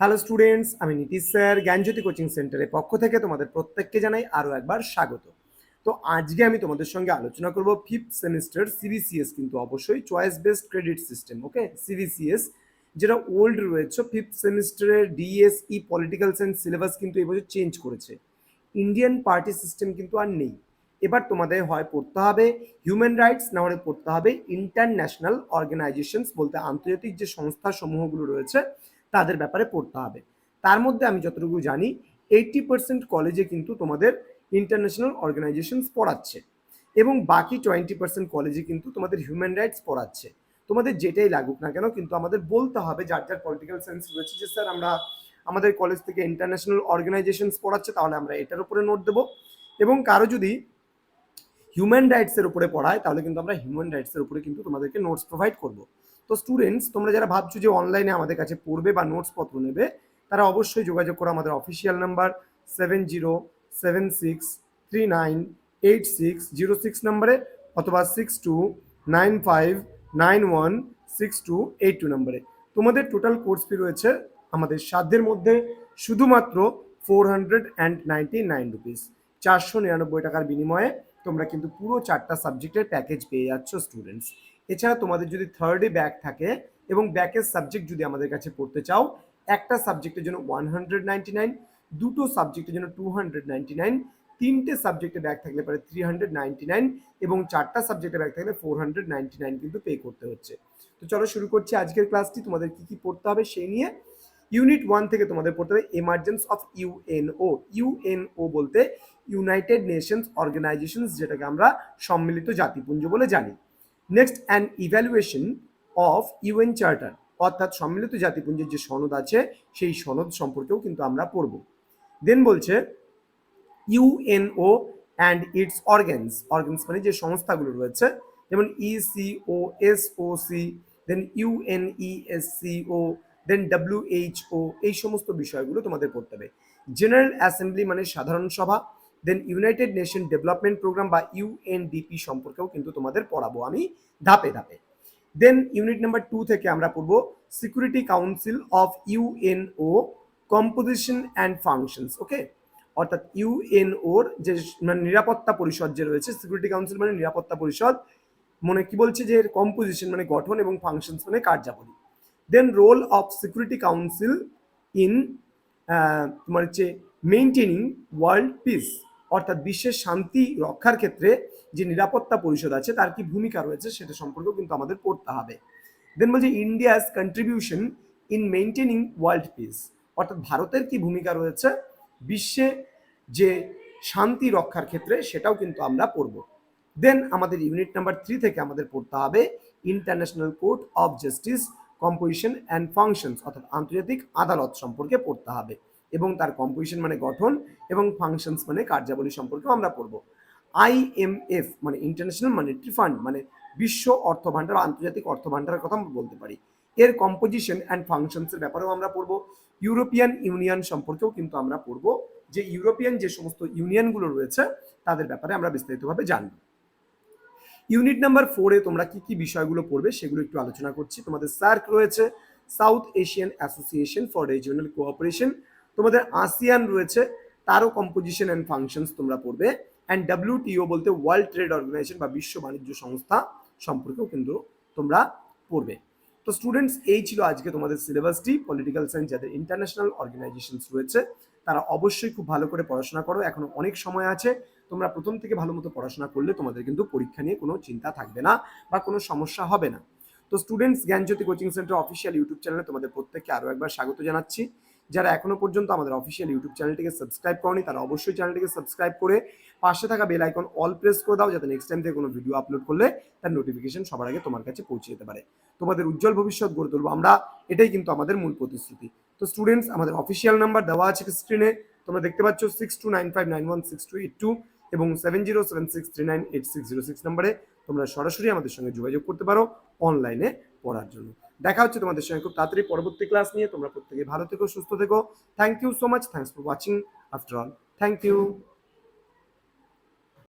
Hello students আমি Nitish sir, জ্ঞানজ্যোতি coaching সেন্টারের পক্ষ থেকে তোমাদের প্রত্যেককে জানাই আরও একবার স্বাগত। তো আজকে আমি তোমাদের সঙ্গে আলোচনা করব ফিফথ সেমিস্টার সিবিসিএস কিন্তু অবশ্যই choice based credit system okay CBCS যেটা ওল্ড রয়েছে ফিফথ সেমিস্টারের ডিএসই পলিটিক্যাল সায়েন্স সিলেবাস কিন্তু এবছর চেঞ্জ করেছে। ইন্ডিয়ান পার্টি সিস্টেম কিন্তু আর নেই। এবার তোমাদের হয় পড়তে হবে হিউম্যান রাইটস না হলে পড়তে হবে ইন্টারন্যাশনাল অর্গানাইজেশনস বলতে আন্তর্জাতিক যে সংস্থা সমূহগুলো রয়েছে তাদের ব্যাপারে পড়তে হবে। তার মধ্যে আমি যতটুকু জানি এইটটি পার্সেন্ট কলেজে কিন্তু তোমাদের ইন্টারন্যাশনাল অর্গানাইজেশনস পড়াচ্ছে এবং বাকি টোয়েন্টি পার্সেন্ট কলেজে কিন্তু তোমাদের হিউম্যান রাইটস পড়াচ্ছে। তোমাদের যেটাই লাগুক না কেন কিন্তু আমাদের বলতে হবে, যার যার পলিটিক্যাল সায়েন্স রয়েছে যে, স্যার, আমরা আমাদের কলেজ থেকে ইন্টারন্যাশনাল অর্গানাইজেশনস পড়াচ্ছে, তাহলে আমরা এটার উপরে নোট দেবো। এবং কারও যদি হিউম্যান রাইটসের উপরে পড়ায়, তাহলে কিন্তু আমরা হিউম্যান রাইটসের উপরে কিন্তু তোমাদেরকে নোটস প্রোভাইড করব। তো স্টুডেন্টস তোমরা যারা ভাবছ যে অনলাইনে আমাদের কাছে পড়বে বা নোটস পত্র নেবে, তারা অবশ্যই যোগাযোগ করো আমাদের official number seven zero seven six three nine eight six zero six নাম্বারে অথবা six two nine five nine one six two eight two নাম্বারে। তোমাদের টোটাল কোর্স ফি রয়েছে আমাদের সাধ্যের মধ্যে শুধুমাত্র four hundred and ninety nine rupees চারশো নিরানব্বই টাকার বিনিময়ে তোমরা কিন্তু পুরো চারটা সাবজেক্টের প্যাকেজ পেয়ে যাচ্ছ স্টুডেন্টস এছাড়া তোমাদের যদি থার্ডে ব্যাক থাকে এবং ব্যাকের সাবজেক্ট যদি আমাদের কাছে পড়তে চাও, একটা সাবজেক্টের জন্য ওয়ান হান্ড্রেড নাইনটি নাইন দুটো সাবজেক্টের জন্য টু হান্ড্রেড নাইনটি নাইন তিনটে সাবজেক্টে ব্যাক থাকলে পরে থ্রি হান্ড্রেড নাইনটি নাইন এবং চারটা সাবজেক্টে ব্যাক থাকলে ফোর হান্ড্রেড নাইনটি নাইন কিন্তু পে করতে হচ্ছে। তো চলো শুরু করছি আজকের ক্লাসটি তোমাদের কি কি পড়তে হবে সেই নিয়ে। ইউনিট ওয়ান থেকে তোমাদের পড়তে হবে এমার্জেন্স অফ ইউএনও ইউএনও বলতে ইউনাইটেড নেশনস অর্গানাইজেশনস যেটাকে আমরা সম্মিলিত জাতিপুঞ্জ বলে জানি। Next an evaluation of UN charter অর্থাৎ সম্মিলিত জাতিপুঞ্জের যে সনদ আছে, সেই সনদ সম্পর্কেও কিন্তু আমরা পড়ব। দেন বলছে UNO and its organs organs মানে যে সংস্থাগুলো রয়েছে, যেমন ইসিও এসওসি দেন ইউএনইএসসিও দেন ডাব্লিউএইচও এই সমস্ত বিষয়গুলো তোমাদের পড়তে হবে। জেনারেল অ্যাসেম্বলি মানে সাধারণ সভা then United Nation development programme বা ইউএনডিপি সম্পর্কেও কিন্তু তোমাদের পড়াবো আমি ধাপে ধাপে। দেন ইউনিট নাম্বার টু থেকে আমরা পড়ব security council of UNO composition and functions okay অর্থাৎ ইউএনওর যে মানে নিরাপত্তা পরিষদ যে রয়েছে সিকিউরিটি কাউন্সিল মানে নিরাপত্তা পরিষদ, মনে কি বলছে যে কম্পোজিশন মানে গঠন এবং ফাংশনস মানে কার্যাবলী। Then role of security council in তোমার হচ্ছে মেনটেনিং ওয়ার্ল্ড পিস অর্থাৎ বিশ্বের শান্তি রক্ষার ক্ষেত্রে যে নিরাপত্তা পরিষদ আছে, তার কি ভূমিকা রয়েছে সেটা সম্পর্কেও কিন্তু আমাদের পড়তে হবে। দেন বলছে India's contribution in maintaining world peace অর্থাৎ ভারতের কি ভূমিকা রয়েছে? বিশ্বে যে শান্তি রক্ষার ক্ষেত্রে সেটাও কিন্তু আমরা পড়ব। দেন আমাদের ইউনিট নাম্বার থ্রি থেকে আমাদের পড়তে হবে international court of justice composition and functions অর্থাৎ আন্তর্জাতিক আদালত সম্পর্কে পড়তে হবে। এবং তার কম্পোজিশন মানে গঠন এবং ফাংশনস মানে কার্যাবলী সম্পর্কেও আমরা পড়ব। আইএমএফ মানে ইন্টারন্যাশনাল মনিটারি ফান্ড মানে বিশ্ব অর্থ ভাণ্ডার আন্তর্জাতিক অর্থ ভাণ্ডারের কথা আমরা বলতে পারি। এর কম্পোজিশন অ্যান্ড ফাংশনসের ব্যাপারেও আমরা পড়ব। ইউরোপিয়ান ইউনিয়ন সম্পর্কেও কিন্তু আমরা পড়ব। যে ইউরোপিয়ান যে সমস্ত ইউনিয়নগুলো রয়েছে, তাদের ব্যাপারে আমরা বিস্তারিতভাবে জানব। ইউনিট নাম্বার ফোরে তোমরা কি কি বিষয়গুলো পড়বে সেগুলো একটু আলোচনা করছি। তোমাদের সার্ক রয়েছে South Asian Association for Regional Cooperation তোমাদের আসিয়ান রয়েছে, তারও কম্পোজিশন অ্যান্ড ফাংশনস তোমরা পড়বে। অ্যান্ড ডাব্লিউটিও বলতে ওয়ার্ল্ড ট্রেড অর্গানাইজেশন বা বিশ্ব বাণিজ্য সংস্থা সম্পর্কেও কিন্তু তোমরা পড়বে। তো স্টুডেন্টস এই ছিল আজকে তোমাদের সিলেবাসটি পলিটিক্যাল সায়েন্স যাদের ইন্টারন্যাশনাল অর্গানাইজেশনস রয়েছে, তারা অবশ্যই খুব ভালো করে পড়াশোনা করো। এখনও অনেক সময় আছে, তোমরা প্রথম থেকে ভালো মতো পড়াশোনা করলে তোমাদের কিন্তু পরীক্ষা নিয়ে কোনো চিন্তা থাকবে না বা কোনো সমস্যা হবে না। তো students Gyanjyoti coaching centre official YouTube চ্যানেলে তোমাদের প্রত্যেককে আরও একবার স্বাগত জানাচ্ছি। যারা এখনও পর্যন্ত আমাদের অফিসিয়াল ইউটিউব চ্যানেলটিকে সাবস্ক্রাইব করনি, তারা অবশ্যই চ্যানেলটিকে সাবস্ক্রাইব করে পাশে থাকা বেল আইকন অল প্রেস করে দাও, যাতে নেক্সট টাইম থেকে কোনো ভিডিও আপলোড করলে তার নোটিফিকেশন সবার আগে তোমার কাছে পৌঁছে যেতে পারে। তোমাদের উজ্জ্বল ভবিষ্যৎ গড়ে তুলবো আমরা, এটাই কিন্তু আমাদের মূল প্রতিশ্রুতি। তো স্টুডেন্টস আমাদের অফিসিয়াল নাম্বার দেওয়া আছে স্ক্রিনে তোমরা দেখতে পাচ্ছ six two nine five nine one six two eight two এবং seven zero seven six three nine eight six zero six নাম্বারে তোমরা সরাসরি আমাদের সঙ্গে যোগাযোগ করতে পারো অনলাইনে পড়ার জন্য। দেখা হচ্ছে তোমাদের সঙ্গে খুব তাড়াতাড়ি পরবর্তী ক্লাস নিয়ে। তোমরা প্রত্যেকে ভালো থেকো, সুস্থ থেকো। Thank you so much thanks for watching after all thank you